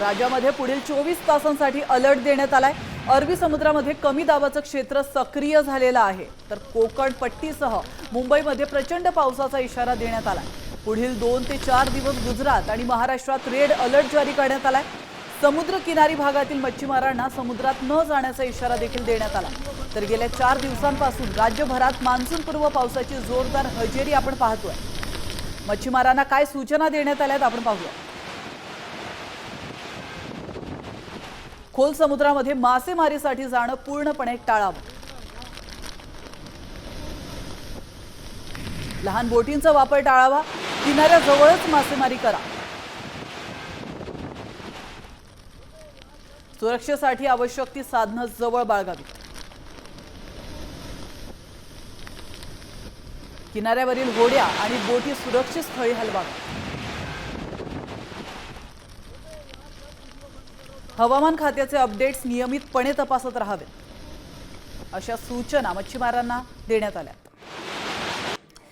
राज्यामध्ये पुढील चोवीस तासांसाठी अलर्ट देण्यात आलाय. अरबी समुद्रामध्ये कमी दाबाचं क्षेत्र सक्रिय झालेलं आहे. तर कोकण पट्टीसह मुंबईमध्ये प्रचंड पावसाचा इशारा देण्यात आलाय. पुढील दोन ते चार दिवस गुजरात आणि महाराष्ट्रात रेड अलर्ट जारी करण्यात आलाय. समुद्र किनारी भागातील मच्छीमारांना समुद्रात न जाण्याचा इशारा देखील देण्यात आला. तर गेल्या चार दिवसांपासून राज्यभरात मान्सूनपूर्व पावसाची जोरदार हजेरी आपण पाहतोय. मच्छीमारांना काय सूचना देण्यात आल्यात आपण पाहूया. खोल समुद्रामध्ये मासेमारीसाठी जाणं पूर्णपणे टाळावं. लहान बोटींचा वापर टाळावा किनाऱ्याजवळच मासेमारी करा. सुरक्षेसाठी आवश्यक ती साधनं जवळ बाळगावी. किनाऱ्यावरील होड्या आणि बोटी सुरक्षित स्थळी हलवाव्या हवामान खात्याचे अपडेट्स नियमितपणे तपासत राहावेत. अशा सूचना मच्छीमारांना देण्यात आल्या.